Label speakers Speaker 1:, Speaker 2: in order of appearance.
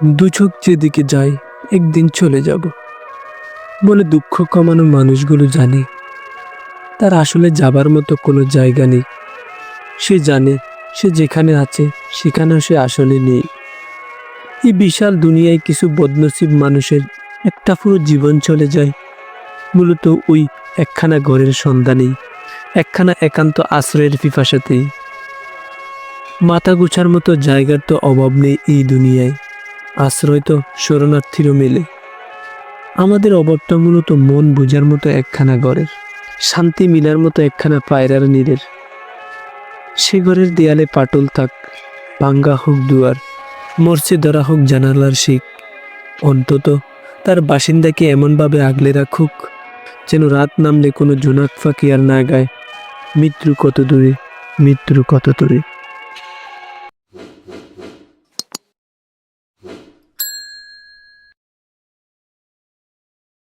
Speaker 1: দু চোখ যেদিকে যায়, একদিন চলে যাব। বলে দুঃখ কমানো মানুষগুলো জানে, তার আসলে যাবার মতো কোনো জায়গা নেই। সে জানে, সে যেখানে আছে, সেখানেও সে আসলে নেই। এই বিশাল দুনিয়ায় কিছু বদনসিব মানুষের একটা পুরো জীবন চলে যায়। মূলত ওই একখানা ঘরের সন্ধানেই, একখানা একান্ত আশ্রয়ের পিপাসাতেই। মাথা গুছার মতো জায়গার তো অভাব নেই এই দুনিয়ায়। আশ্রয় তো শরণার্থীরও মেলে। আমাদের অভাবটা মূলত মন বোঝার মতো একখানা ঘরের, শান্তি মিলার মতো একখানা পায়রার নীরের। সে ঘরের দেয়ালে পাটল থাক, ভাঙ্গা হোক দুয়ার মরচে ধরা হোক জানালার শিখ অন্তত তার বাসিন্দাকে এমনভাবে আগলে রাখুক, যেন রাত নামলে কোনো জোনাক ফাঁকি আর না গায়। মৃত্যু কত দূরে, মৃত্যু কত দূরে।